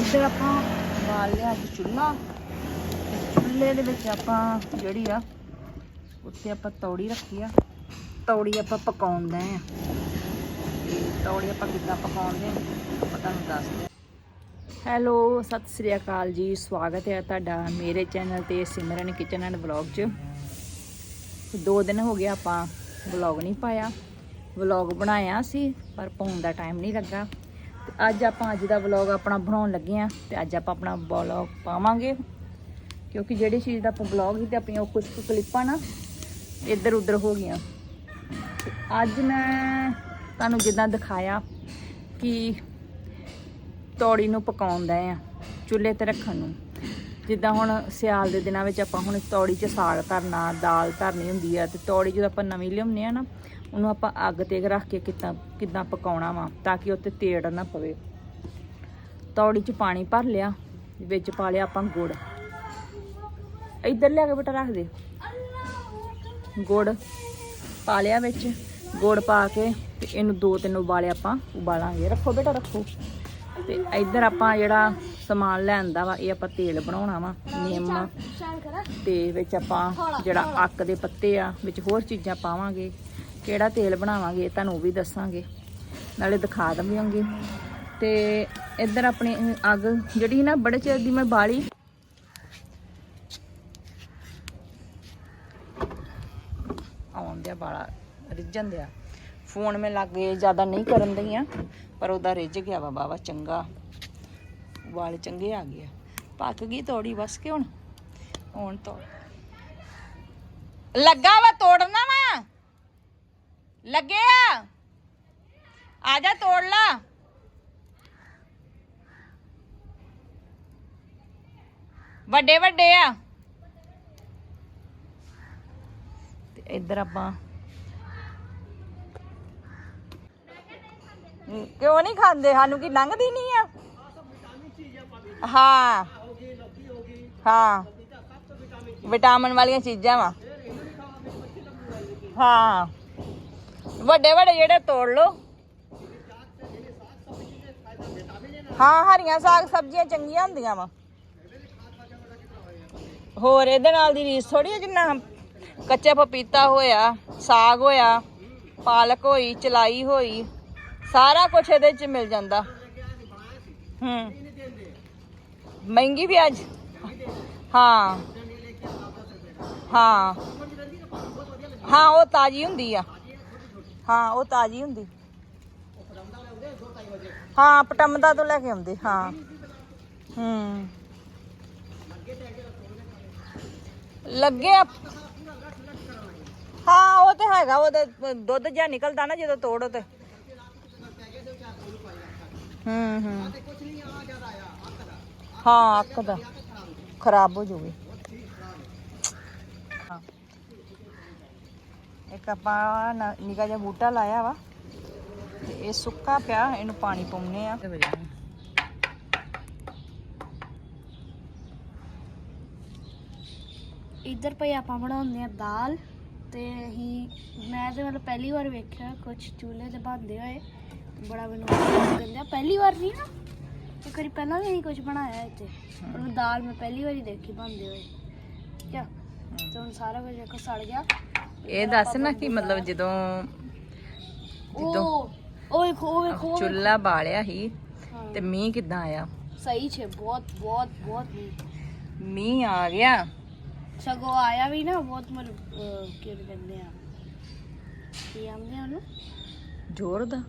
ਇੱਧਰ ਆਪਾਂ ਬਾਲ ਲਿਆ ਅੱਜ ਚੁੱਲ੍ਹਾ। ਚੁੱਲ੍ਹੇ ਦੇ ਵਿੱਚ ਆਪਾਂ ਜਿਹੜੀ ਆ, ਉੱਤੇ ਆਪਾਂ ਤੌੜੀ ਰੱਖੀ ਆ। ਤੌੜੀ ਆਪਾਂ ਪਕਾਉਂਦੇ ਆ। ਤੇ ਤੌੜੀ ਆਪਾਂ ਕਿੱਦਾਂ ਪਕਾਉਂਦੇ ਆ, ਆਪਾਂ ਤੁਹਾਨੂੰ ਦੱਸਦੇ ਹੈਲੋ, ਸਤਿ ਸ੍ਰੀ ਅਕਾਲ ਜੀ। ਸਵਾਗਤ ਹੈ ਤੁਹਾਡਾ ਮੇਰੇ ਚੈਨਲ ਤੇ ਸਿਮਰਨ ਕਿਚਨ ਐਂਡ ਵਲੌਗ 'ਚ। ਦੋ ਦਿਨ ਹੋ ਗਏ ਆਪਾਂ ਵਲੌਗ ਨਹੀਂ ਪਾਇਆ। ਵਲੌਗ ਬਣਾਇਆ ਸੀ, ਪਰ ਪਾਉਣ ਦਾ ਟਾਈਮ ਨਹੀਂ ਲੱਗਾ। ਅੱਜ ਆਪਾਂ ਅੱਜ ਦਾ ਵਲੌਗ ਆਪਣਾ ਬਣਾਉਣ ਲੱਗੇ ਆ ਤੇ ਅੱਜ ਆਪਾਂ ਆਪਣਾ ਵਲੌਗ ਪਾਵਾਂਗੇ। ਕਿਉਂਕਿ ਜਿਹੜੀ ਚੀਜ਼ ਦਾ ਆਪਾਂ ਵਲੌਗ ਸੀ ਤੇ ਆਪਣੀਆਂ ਕੁਝ ਕੁ ਕਲਿੱਪਾਂ ਨਾ ਇੱਧਰ ਉੱਧਰ ਹੋ ਗਈਆਂ। ਅੱਜ ਮੈਂ ਤੁਹਾਨੂੰ ਜਿੱਦਾਂ ਦਿਖਾਇਆ ਕਿ ਤੌੜੀ ਨੂੰ ਪਕਾਉਂਦਾ ਆ ਚੁੱਲ੍ਹੇ ਤੇ ਰੱਖਣ ਨੂੰ। ਜਿੱਦਾਂ ਹੁਣ ਸਿਆਲ ਦੇ ਦਿਨਾਂ ਵਿੱਚ ਆਪਾਂ ਹੁਣ ਤੌੜੀ 'ਚ ਸਾਗ ਧਰਨਾ, ਦਾਲ ਧਰਨੀ ਹੁੰਦੀ ਆ ਤੇ ਤੌੜੀ ਜਦੋਂ ਆਪਾਂ ਨਵੀਂ ਲਿਆਉਂਦੇ ਆ ਨਾ, ਉਹਨੂੰ ਆਪਾਂ ਅੱਗ ਤੇ ਰੱਖ ਕੇ ਕਿੱਦਾਂ ਕਿੱਦਾਂ ਪਕਾਉਣਾ ਵਾ, ਤਾਂ ਕਿ ਉੱਤੇ ਤੇੜ ਨਾ ਪਵੇ। ਤੌੜੀ 'ਚ ਪਾਣੀ ਭਰ ਲਿਆ, ਵਿੱਚ ਪਾ ਲਿਆ ਆਪਾਂ ਗੁੜ। ਇੱਧਰ ਲਿਆ ਕੇ ਬੇਟਾ ਰੱਖ ਦੇ। ਗੁੜ ਪਾ ਲਿਆ ਵਿੱਚ, ਗੁੜ ਪਾ ਕੇ ਤੇ ਇਹਨੂੰ ਦੋ ਤਿੰਨ ਉਬਾਲੇ ਆਪਾਂ ਉਬਾਲਾਂਗੇ। ਰੱਖੋ ਬੇਟਾ, ਰੱਖੋ। ਤੇ ਇੱਧਰ ਆਪਾਂ ਜਿਹੜਾ ਸਮਾਨ ਲੈਂਦਾ ਵਾ ਇਹ ਆਪਾਂ ਤੇਲ ਬਣਾਉਣਾ ਵਾ ਨਿੰਮ। ਤੇ ਵਿੱਚ ਆਪਾਂ ਜਿਹੜਾ ਅੱਕ ਦੇ ਪੱਤੇ ਆ ਵਿੱਚ ਹੋਰ ਚੀਜ਼ਾਂ ਪਾਵਾਂਗੇ। ਕਿਹੜਾ ਤੇਲ ਬਣਾਵਾਂਗੇ ਤੁਹਾਨੂੰ ਉਹ ਵੀ ਦੱਸਾਂਗੇ। ਨਾਲੇ ਦਿਖਾ ਦਵਾਂਗੇ ਤੇ ਇੱਧਰ ਆਪਣੀ ਅੱਗ ਜਿਹੜੀ ਨਾ ਬੜੇ ਚਿਰ ਦੀ ਮੈਂ ਬਾਲੀ। ਆਉਣ ਦਿਆ ਬਾਲਾ ਰਿੱਝਣ ਦਿਆ। ਫੋਨ ਮੇ ਲੱਗੇ ਜ਼ਿਆਦਾ ਨਹੀਂ ਕਰਨ ਦਈਆਂ ਪਰ ਉਹਦਾ ਰਿੱਝ ਗਿਆ ਵਾ ਬਾਵਾ, ਚੰਗਾ। ਵਾਲ ਚੰਗੇ ਆ ਗਏ ਪੱਕ ਗਈ ਤੋੜੀ ਬਸ ਕਿ ਹੁਣ। ਹੁਣ ਤੋੜ ਲੱਗਾ ਵਾ ਤੋੜਨਾ ਵਾ। ਲੱਗੇ ਆ ਆ ਜਾ ਤੋੜ ਲਾ। ਵੱਡੇ ਵੱਡੇ ਆ। ਤੇ ਇੱਧਰ ਆਪਾਂ ਕਿਉਂ ਨਹੀਂ ਖਾਂਦੇ? ਸਾਨੂੰ ਕੀ ਲੰਘਦੀ ਨਹੀਂ ਆ? ਹਾਂ। ਹਾਂ। ਵਿਟਾਮਿਨ ਵਾਲੀਆਂ ਚੀਜ਼ਾਂ ਵਾ। ਹਾਂ। ਵੱਡੇ ਵੱਡੇ ਜਿਹੜੇ ਤੋੜ ਲੋ ਹਾਂ, ਹਰੀਆਂ ਸਾਗ ਸਬਜ਼ੀਆਂ ਚੰਗੀਆਂ ਹੁੰਦੀਆਂ ਵਾ। ਹੋਰ ਇਹਦੇ ਨਾਲ ਦੀ ਰੀਸ ਥੋੜੀ ਜਿੰਨਾ ਕੱਚਾ ਪਪੀਤਾ ਹੋਇਆ, ਸਾਗ ਹੋਇਆ, ਪਾਲਕ ਹੋਈ, ਚਲਾਈ ਹੋਈ। ਸਾਰਾ ਕੁਝ ਇਹਦੇ ਚ ਮਿਲ ਜਾਂਦਾ। ਹੂੰ। ਮਹਿੰਗੀ ਵੀ ਅੱਜ? ਹਾਂ। ਹਾਂ। ਹਾਂ, ਉਹ ਤਾਜੀ ਹੁੰਦੀ ਆ। ਹਾਂ, ਉਹ ਤਾਜੀ ਹੁੰਦੀ। ਹਾਂ ਪਟਮਦਾ ਤੋਂ ਲੈ ਕੇ ਆਉਂਦੇ, ਹਾਂ। ਹੂੰ। ਲੱਗੇ ਆ। ਹਾਂ, ਉਹ ਤੇ ਹੈਗਾ, ਉਹਦੇ ਦੁੱਧ ਜਿਹਾ ਨਿਕਲਦਾ ਨਾ ਜਦੋਂ ਤੋੜੋ ਤੇ। ਹੂੰ ਹੂੰ। ਹਾਂ ਅੱਖ ਦਾ। ਖਰਾਬ ਹੋ ਜੂਗੀ ਹਾਂ। ਇੱਕ ਆਪਾਂ ਨਿੱਕਾ ਜਿਹਾ ਬੂਟਾ ਲਾਇਆ ਵਾ ਤੇ ਇਹ ਸੁੱਕਾ ਪਿਆ ਇਹਨੂੰ ਪਾਣੀ ਪਾਉਣੇ ਆ। ਇੱਧਰ ਭਈ ਆਪਾਂ ਬਣਾਉਂਦੇ ਆ ਦਾਲ ਤੇ ਅਸੀਂ ਮੈਂ ਤੇ ਮਤਲਬ ਪਹਿਲੀ ਵਾਰ ਵੇਖਿਆ ਕੁਝ ਚੂਲੇ ਤੇ ਬਣਦੇ ਹੋਏ। ਬੜਾ ਮੈਨੂੰ ਗੰਦੇ ਪਹਿਲੀ ਵਾਰ ਨਹੀਂ ਨਾ ਇੱਕ ਵਾਰੀ ਪਹਿਲਾਂ ਵੀ ਅਸੀਂ ਕੁਝ ਬਣਾਇਆ ਇੱਥੇ। ਪਰ ਦਾਲ ਮੈਂ ਪਹਿਲੀ ਵਾਰੀ ਦੇਖੀ ਬਣਦੇ ਹੋਏ ਕਿਆ? ਤੇ ਹੁਣ ਸਾਰਾ ਕੁਝ ਦੇਖੋ ਸੜ ਗਿਆ। ਇਹ ਦੱਸ ਨਾ ਕਿ ਮਤਲਬ ਜਦੋਂ ਜਦੋਂ ਉਹ ਵੇਖੋ ਉਹ ਵੇਖੋ ਚੁੱਲ੍ਹਾ ਬਾਲਿਆ ਸੀ ਹਾਂ, ਤੇ ਮੀਂਹ ਕਿੱਦਾਂ ਆਇਆ? ਸਹੀ ਛੇ ਬਹੁਤ ਬਹੁਤ ਬਹੁਤ ਮੀਂਹ। ਆ ਗਿਆ। ਸਗੋਂ ਆਇਆ ਵੀ ਨਾ ਬਹੁਤ ਮਤਲਬ ਕੀ ਕਹਿੰਦੇ ਆ? ਕੀ ਆਂਦੇ ਉਹਨੂੰ? ਜ਼ੋਰ ਦਾ?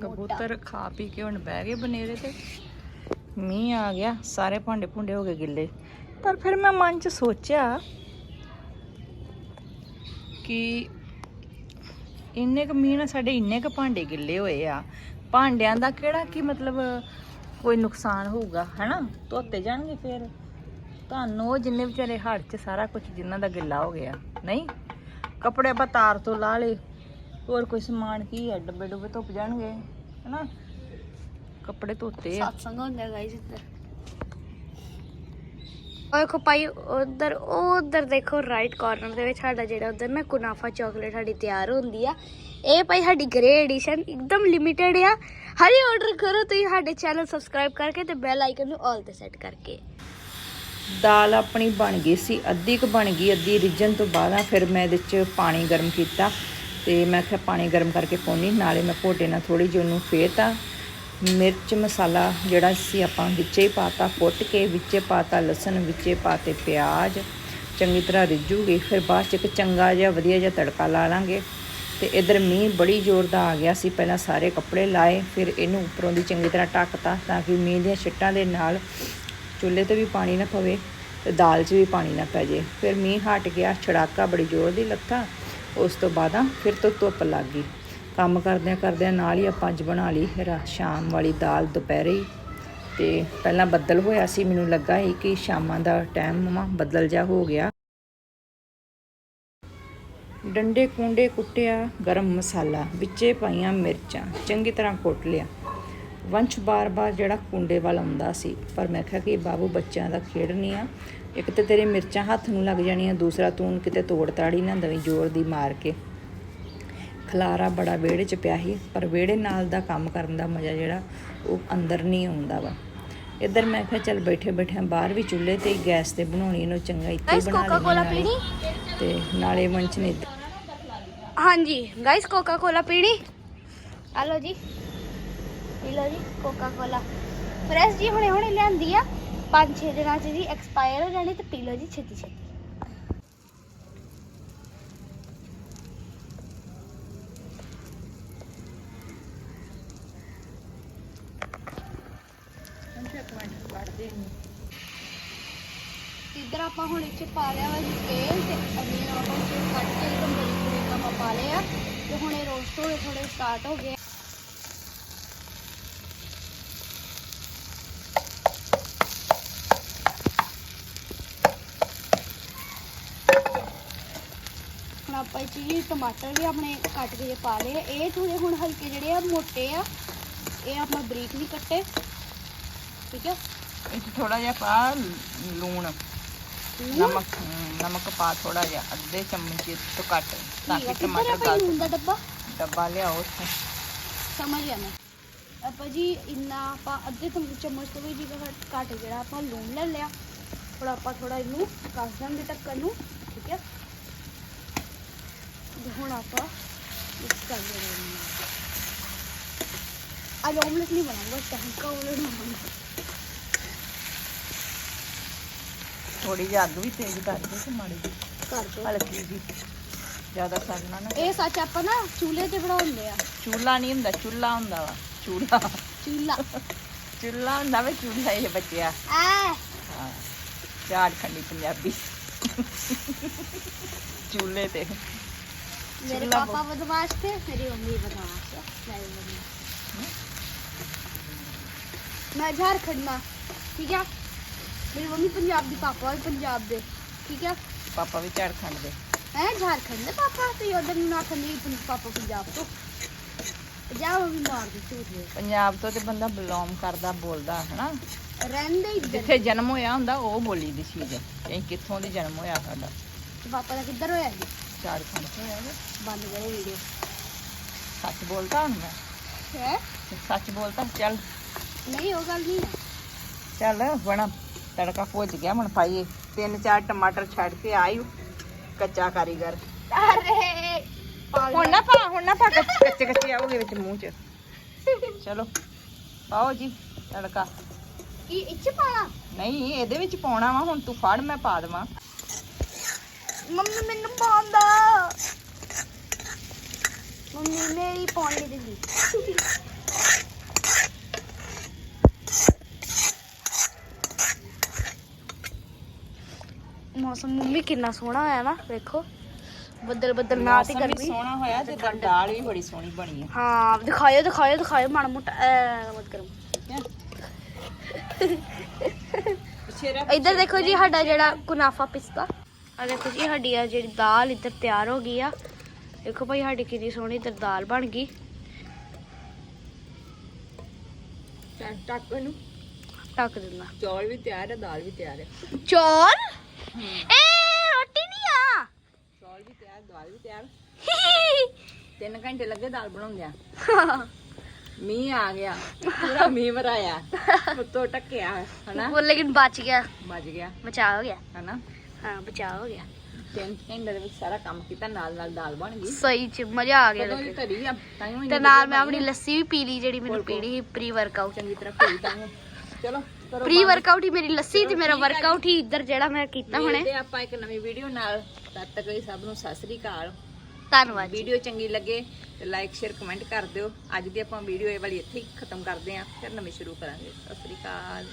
ਕਬੂਤਰ ਖਾ ਪੀ ਕੇ ਹੁਣ ਬਹਿ ਗਏ ਬਨੇਰੇ ਤੇ। ਮੀਂਹ ਆ ਗਿਆ ਸਾਰੇ ਭਾਂਡੇ ਭੁੰਡੇ ਹੋ ਗਏ ਗਿੱਲੇ। ਪਰ ਫਿਰ ਮੈਂ ਮਨ 'ਚ ਸੋਚਿਆ ਕਿ ਇੰਨੇ ਕੁ ਮੀਂਹ ਨਾਲ ਸਾਡੇ ਇੰਨੇ ਕੁ ਭਾਂਡੇ ਗਿੱਲੇ ਹੋਏ ਆ। ਭਾਂਡਿਆਂ ਦਾ ਕਿਹੜਾ ਕੀ ਮਤਲਬ ਕੋਈ ਨੁਕਸਾਨ ਹੋਊਗਾ ਹੈਨਾ? ਧੋਤੇ ਜਾਣਗੇ ਫਿਰ। ਤੁਹਾਨੂੰ ਉਹ ਜਿੰਨੇ ਵਿਚਾਰੇ ਹੜ 'ਚ ਸਾਰਾ ਕੁਝ ਜਿਨ੍ਹਾਂ ਦਾ ਗਿੱਲਾ ਹੋ ਗਿਆ ਨਹੀਂ? ਕੱਪੜੇ ਆਪਾਂ ਤਾਰ ਤੋਂ ਲਾ ਲਏ ਹੋਰ ਕੋਈ ਸਮਾਨ ਕੀ ਹੈ ਡੱਬੇ ਡੁੱਬੇ ਧੁੱਪ ਜਾਣਗੇ ਹੈਨਾ? ਕੱਪੜੇ ਧੋਤੇ ਆ। ਸਤਸੰਗ ਹੁੰਦਾ ਗਾਈਸ ਇੱਧਰ। ਉਹ ਦੇਖੋ ਭਾਈ ਉਧਰ ਉਧਰ ਦੇਖੋ ਰਾਈਟ ਕਾਰਨਰ ਦੇ ਵਿੱਚ ਸਾਡਾ ਜਿਹੜਾ ਉਧਰ ਨਾ ਕੁਨਾਫਾ ਚਾਕਲੇਟ ਸਾਡੀ ਤਿਆਰ ਹੁੰਦੀ ਆ। ਇਹ ਭਾਈ ਸਾਡੀ ਗ੍ਰੇ ਐਡੀਸ਼ਨ ਇੱਕਦਮ ਲਿਮਿਟਿਡ ਆ। ਹਰੀ ਆਰਡਰ ਕਰੋ ਤੁਸੀਂ ਸਾਡੇ ਚੈਨਲ ਸਬਸਕ੍ਰਾਈਬ ਕਰਕੇ ਤੇ ਬੈਲ ਆਈਕਨ ਨੂੰ ਆਲ ਤੇ ਸੈੱਟ ਕਰਕੇ। ਦਾਲ ਆਪਣੀ ਬਣ ਗਈ ਸੀ, ਅੱਧੀ ਕੁ ਬਣ ਗਈ, ਅੱਧੀ ਰਿੱਝਣ ਤੋਂ ਬਾਅਦ ਆ ਫਿਰ ਮੈਂ ਇਹਦੇ 'ਚ ਪਾਣੀ ਗਰਮ ਕੀਤਾ ਤੇ ਮੈਂ ਕਿਹਾ ਪਾਣੀ ਗਰਮ ਕਰਕੇ ਪਾਉਣੀ ਨਾਲੇ ਮੈਂ ਘੋਟੇ ਨਾਲ ਥੋੜੀ ਜਿਹੀ ਉਹਨੂੰ ਫੇਰਤਾ ਮਿਰਚ ਮਸਾਲਾ ਜਿਹੜਾ ਸੀ ਆਪਾਂ ਵਿੱਚੇ ਹੀ ਪਾਤਾ, ਕੁੱਟ ਕੇ ਵਿੱਚੇ ਪਾਤਾ, ਲਸਣ ਵਿੱਚੇ ਪਾਤੇ, ਪਿਆਜ਼ ਚੰਗੀ ਤਰ੍ਹਾਂ ਰਿੱਝੂਗੀ, ਫਿਰ ਬਾਅਦ 'ਚ ਇੱਕ ਚੰਗਾ ਜਿਹਾ ਵਧੀਆ ਜਿਹਾ ਤੜਕਾ ਲਾ ਲਾਂਗੇ ਤੇ ਇਧਰ ਮੀਂਹ ਬੜੀ ਜ਼ੋਰ ਦਾ ਆ ਗਿਆ ਸੀ, ਪਹਿਲਾਂ ਸਾਰੇ ਕੱਪੜੇ ਲਾਏ, ਫਿਰ ਇਹਨੂੰ ਉੱਪਰੋਂ ਦੀ ਚੰਗੀ ਤਰ੍ਹਾਂ ਢੱਕਤਾ ਤਾਂ ਕਿ ਮੀਂਹ ਦੀਆਂ ਛਿੱਟਾਂ ਦੇ ਨਾਲ ਚੁੱਲ੍ਹੇ ਤੇ ਵੀ ਪਾਣੀ ਨਾ ਪਵੇ ਤੇ ਦਾਲ 'ਚ ਵੀ ਪਾਣੀ ਨਾ ਪੈ ਜੇ। ਫਿਰ ਮੀਂਹ ਹਟ ਗਿਆ, ਛੜਾਕਾ ਬੜੀ ਜ਼ੋਰ ਦੀ ਲੱਥਾ। ਉਸ ਤੋਂ ਬਾਅਦ ਆ ਫਿਰ ਤੋਂ ਧੁੱਪ ਲੱਗ ਗਈ। ਕੰਮ ਕਰਦਿਆਂ ਕਰਦਿਆਂ ਨਾਲ ਹੀ ਆਪਾਂ ਅੱਜ ਬਣਾ ਲਈ ਰਾ, ਸ਼ਾਮ ਵਾਲੀ ਦਾਲ ਦੁਪਹਿਰੇ ਹੀ। ਤੇ ਪਹਿਲਾਂ ਬੱਦਲ ਹੋਇਆ ਸੀ, ਮੈਨੂੰ ਲੱਗਾ ਸੀ ਕਿ ਸ਼ਾਮਾਂ ਦਾ ਟਾਈਮ ਮਮਾ ਬੱਦਲ ਜਾ ਹੋ ਗਿਆ। ਡੰਡੇ ਕੁੰਡੇ ਕੁੱਟਿਆ, ਗਰਮ ਮਸਾਲਾ, ਵਿੱਚੇ ਪਾਈਆਂ ਮਿਰਚਾਂ, ਚੰਗੀ ਤਰ੍ਹਾਂ ਕੁੱਟ ਲਿਆ। ਵੰਸ਼ ਬਾਰ-ਬਾਰ ਜਿਹੜਾ ਕੁੰਡੇ ਵੱਲ ਆਉਂਦਾ ਸੀ ਪਰ ਮੈਂ ਕਿਹਾ ਕਿ ਬਾਬੂ ਬੱਚਿਆਂ ਦਾ ਖੇਡ ਨਹੀਂ ਆ। ਇੱਕ ਤੇ ਤੇਰੇ ਮਿਰਚਾਂ ਹੱਥ ਨੂੰ ਲੱਗ ਜਾਣੀਆਂ ਦੂਸਰਾ ਤੂੰ ਕਿਤੇ ਤੋੜ ਤਾੜੀ ਨਾ ਦਵੀਂ ਜ਼ੋਰ ਦੀ ਮਾਰ ਕੇ। ਖਲਾਰਾ ਬੜਾ ਵਿਹੜੇ 'ਚ ਪਿਆ ਸੀ ਪਰ ਵਿਹੜੇ ਨਾਲ ਦਾ ਕੰਮ ਕਰਨ ਦਾ ਮਜ਼ਾ ਜਿਹੜਾ ਉਹ ਅੰਦਰ ਨਹੀਂ ਆਉਂਦਾ ਵਾ। ਇੱਧਰ ਮੈਂ ਕਿਹਾ ਚੱਲ ਬੈਠੇ ਬੈਠੇ ਬਾਹਰ ਵੀ ਚੁੱਲ੍ਹੇ ਤੇ ਗੈਸ ਤੇ ਬਣਾਉਣੀ ਇਹਨੂੰ ਚੰਗਾ ਇੱਥੇ ਬਣਾ ਕੋਕਾ ਕੋਲਾ ਲੈਣੀ ਪੀਣੀ? ਤੇ ਨਾਲੇ ਵੰਸ਼ ਨੇ ਹਾਂਜੀ ਗਾਇਸ ਕੋਕਾ ਕੋਲਾ ਪੀਣੀ? ਆ ਲਓ ਜੀ। ਪੀ ਲਓ ਜੀ ਕੋਕਾ ਕੋਲਾ ਫਰੈਸ਼ ਜੀ ਹੁਣੇ ਹੁਣੇ ਲਿਆਂਦੀ ਆ। 5-6 ਦਿਨਾਂ ਚ ਜੀ ਐਕਸਪਾਇਰ ਹੋ ਜਾਣੀ ਤੇ ਪੀ ਲਓ ਜੀ ਛੇਤੀ ਛੇਤੀ। ਇੱਧਰ ਆਪਾਂ ਹੁਣ ਇੱਥੇ ਪਾ ਲਿਆ ਵਾ ਜੀ ਤੇਲ ਤੇ ਅਨੀਅਨ ਆਪਾਂ ਇੱਥੇ ਕੱਟ ਕੇ ਬਰੀਕ ਬਰੀਕ ਆਪਾਂ ਪਾ ਲਏ ਆ। ਤੇ ਹੁਣ ਇਹ ਰੋਸਟ ਹੋਏ ਥੋੜੇ ਸਟਾਰਟ ਹੋ ਗਏ। ਹੁਣ ਆਪਾਂ ਇਹ 'ਚ ਜੀ ਟਮਾਟਰ ਵੀ ਆਪਣੇ ਕੱਟ ਕੇ ਪਾ ਲਏ। ਇਹ ਥੋੜੇ ਹੁਣ ਹਲਕੇ ਜਿਹੜੇ ਆ ਮੋਟੇ ਆ। ਇਹ ਆਪਾਂ ਬਰੀਕ ਨਹੀਂ ਕੱਟੇ। ਠੀਕ ਆ? ਇਹ ਥੋੜਾ ਜਿਹਾ ਪਾ ਲੂਣ। ਨਮਕ ਨਮਕ ਪਾ ਥੋੜਾ ਜਿਹਾ ਅੱਧੇ ਚਮਚ ਤੋਂ ਘੱਟ ਤਾਂ ਕਿ ਟਮਾਟਰ ਗਲ ਨੂਨ ਦਾ ਡੱਬਾ? ਡੱਬਾ ਲਿਆਓ ਉੱਥੇ। ਸਮਝ ਗਿਆ ਮੈਂ। ਆਪਾਂ ਜੀ ਇੰਨਾ ਆਪਾਂ ਅੱਧੇ ਚਮ- ਚਮਚ ਤੋਂ ਵੀ ਜੀ ਘੱਟ- ਜਿਹੜਾ ਆਪਾਂ ਲੂਣ ਲੈ ਲਿਆ। ਹੁਣ ਆਪਾਂ ਥੋੜਾ ਇਹਨੂੰ ਕੱਸ ਦਾਂਗੇ ਢੱਕਣ ਨੂੰ। ਠੀਕ ਹੈ ਹੁਣ ਆਪਾਂ ਮਿਕਸ ਕਰ ਦੇਣਾ ਅੱਜ ਆਮਲੇਟ ਨਹੀਂ ਬਣਾਉਂਗਾ ਟੰਕਾ ਆਮਲੇਟ ਬਣਾਉਂਗਾ ਥੋੜੀ ਜਿਹੀ ਅੱਗ ਵੀ ਤੇਜ਼ ਕਰ ਦੇ ਤੇ ਮਾੜੀ ਜਿਹੀ। ਕਰ ਦੋ ਹਲਕੀ ਜੀ ਜ਼ਿਆਦਾ ਸੜਨਾ ਨਾ ਇਹ ਸੱਚ ਆਪਾਂ ਨਾ ਚੂਲੇ ਤੇ ਬਣਾਉਂਦੇ ਆ। ਚੂਲਾ ਨਹੀਂ ਹੁੰਦਾ ਚੁੱਲਾ ਹੁੰਦਾ ਵਾ। ਚੂਲਾ ਚੂਲਾ ਚੁੱਲਾ ਹੁੰਦਾ ਵੇ ਚੂਲਾ ਇਹ ਬੱਚਿਆ। ਆ ਹਾਂ। ਝਾੜਖੰਡੀ ਪੰਜਾਬੀ। ਚੂਲੇ ਤੇ। ਮੇਰੇ ਚੂਲਾ ਪਾਪਾ ਬਦਮਾਸ਼ थे मेरी मम्मी बदमाश है मैं भी बदमाश मैं झारखंड में ठीक है मेरी मम्मी पंजाब दी पापा भी पंजाब दे ठीक है ਪਾਪਾ ਵੀ ਝਾੜਖੰਡ ਦੇ मैं झारखंड दे पापा तो उधर ना खंडी पापा पंजाब तो पंजाब मम्मी मार दी झूठ है ਪੰਜਾਬ ਤੋਂ ਤੇ ਬੰਦਾ ਬਿਲੋਂਗ ਕਰਦਾ ਬੋਲਦਾ ਹਨਾ रहंदे इधर ਜਿੱਥੇ ਜਨਮ ਹੋਇਆ ਹੁੰਦਾ ਉਹ ਬੋਲੀ ਦੀ ਚੀਜ਼ ਹੈ ਕਿ ਕਿੱਥੋਂ ਦੀ ਜਨਮ ਹੋਇਆ ਸਾਡਾ तो पापा का किधर होया ਚਾਰ ਖੰਡ ਬੰਦ ਕਰੋ ਵੀਡੀਓ। ਸੱਚ ਬੋਲਦਾ ਹੁਣ ਮੈਂ। ਹੈ? ਸੱਚ ਬੋਲਦਾ ਚੱਲ। ਨਹੀਂ ਉਹ ਗੱਲ ਨਹੀਂ ਚੱਲ ਬਣਾ ਤੜਕਾ ਭੁੱਜ ਗਿਆ ਹੁਣ ਪਾਈਏ। ਤਿੰਨ ਚਾਰ ਟਮਾਟਰ ਛੱਡ ਕੇ ਆਈ ਕੱਚਾ ਕਾਰੀਗਰ। ਅਰੇ! ਹੁਣ ਨਾ ਪਾ ਹੁਣ ਨਾ ਪਾ ਕੱਚੇ ਕੱਚੇ ਆਉਗੇ ਵਿੱਚ ਮੂੰਹ ਚ। ਚਲੋ ਪਾਓ ਜੀ ਤੜਕਾ। ਇਹ ਇੱਚ ਪਾਣਾ ਨਹੀਂ ਇਹਦੇ ਵਿੱਚ ਪਾਉਣਾ ਵਾ ਹੁਣ ਤੂੰ ਫੜ ਮੈਂ ਪਾ ਦਵਾਂ। ਮੰਮੀ ਮੈਨੂੰ ਪਾਉਂਦਾ। ਮੰਮੀ ਮੇਰੀ ਪਾਉਣ ਨਹੀਂ ਦਿੰਦੀ। ਮੌਸਮ ਮੰਮੀ ਕਿੰਨਾ ਸੋਹਣਾ ਹੋਇਆ ਨਾ ਵੇਖੋ। ਬੱਦਲ ਬੱਦਲ ਨਾ ਤੇ ਗਰਮੀ। ਸੋਹਣਾ ਹੋਇਆ ਤੇ ਦਾਲ ਵੀ ਬੜੀ ਸੋਹਣੀ ਬਣੀ ਹੈ ਹਾਂ ਦਿਖਾਇਓ ਦਿਖਾਇਓ ਦਿਖਾਇਓ ਮਾੜਾ ਮੋਟਾ। ਐ ਮਤ ਕਰੋ। ਇੱਧਰ ਦੇਖੋ ਜੀ ਸਾਡਾ ਜਿਹੜਾ ਕੁਨਾਫਾ ਪਿਸਤਾ। ਆ ਦੇਖੋ ਜੀ ਸਾਡੀ ਆ ਜਿਹੜੀ ਦਾਲ ਇੱਧਰ ਤਿਆਰ ਹੋ ਗਈ ਆ। ਦੇਖੋ ਭਾਈ ਸਾਡੀ ਕਿੰਨੀ ਸੋਹਣੀ ਇੱਧਰ ਦਾਲ ਬਣ ਗਈ। ਟੱਕ ਇਹਨੂੰ। ਢੱਕ ਦਿੰਦਾ। ਚੌਲ ਵੀ ਤਿਆਰ ਹੈ ਦਾਲ ਵੀ ਤਿਆਰ ਹੈ ਚੌਲ? ਏ ਰੋਟੀ ਨਹੀਂ ਆ। ਚੌਲ ਵੀ ਤਿਆਰ ਦਾਲ ਵੀ ਤਿਆਰ। 3 ਘੰਟੇ ਲੱਗੇ ਦਾਲ ਬਣਾਉਂਦਿਆਂ ਮੀਂਹ ਆ ਗਿਆ। ਪੂਰਾ ਮੀਂਹ ਵਰਾਇਆ ਉੱਤੋਂ ਟੱਕਿਆ ਹਨਾ? ਉਹ ਲੇਕਿਨ ਬਚ ਗਿਆ। ਵੱਜ ਗਿਆ। ਬਚਾ ਹੋ ਗਿਆ। ਹਨਾ? ਹਾਂ ਬਚਾ ਹੋ ਗਿਆ। ਤਿੰਨ ਘੰਟੇ ਦੇ ਵਿੱਚ ਸਾਰਾ ਕੰਮ ਕੀਤਾ ਨਾਲ ਨਾਲ ਦਾਲ ਬਣ ਗਈ। ਸਹੀ ਚ ਮਜ਼ਾ ਆ ਗਿਆ ਕਦੋਂ ਦੀ ਲੇਕਿਨ। ਧਰੀ ਆ ਤਾਂ ਹੀ ਤੇ ਨਾਲ ਮੈਂ ਆਪਣੀ ਲੱਸੀ ਵੀ ਪੀ ਲਈ ਜਿਹੜੀ ਮੈਨੂੰ ਹੋਰ ਕੋ? ਪੀਣੀ ਸੀ ਪ੍ਰੀ ਵਰਕਆਊਟ ਚੰਗੀ ਤਰ੍ਹਾਂ ਭੇਜ ਦਾਂਗੇ ਚਲੋ ਕਰੋ ਪ੍ਰੀ ਬੰਦ। ਵਰਕਆਊਟ ਹੀ ਮੇਰੀ ਲੱਸੀ ਤੇ ਚਲੋ ਮੇਰਾ ਠੀਕ ਆ ਜੀ। ਵਰਕਆਊਟ ਹੀ ਇੱਧਰ ਜਿਹੜਾ ਮੈਂ ਕੀਤਾ ਹੁਣੇ। ਮਿਲਦੇ ਆਪਾਂ ਇੱਕ ਨਵੀਂ ਵੀਡੀਓ ਨਾਲ। ਤਦ ਤੱਕ ਲਈ ਸਭ ਨੂੰ ਸਤਿ ਸ੍ਰੀ ਅਕਾਲ। ਧੰਨਵਾਦ ਜੀ। ਵੀਡੀਓ ਚੰਗੀ ਲੱਗੇ ਤੇ ਲਾਈਕ ਸ਼ੇਅਰ ਕਮੈਂਟ ਕਰ ਦਿਓ। ਅੱਜ ਦੀ ਆਪਾਂ ਵੀਡੀਓ ਇਹ ਵਾਲੀ ਇੱਥੇ ਹੀ ਖਤਮ ਕਰਦੇ ਆਂ ਫਿਰ ਨਵੀਂ ਸ਼ੁਰੂ ਕਰਾਂਗੇ। ਸਤਿ ਸ੍ਰੀ ਅਕਾਲ।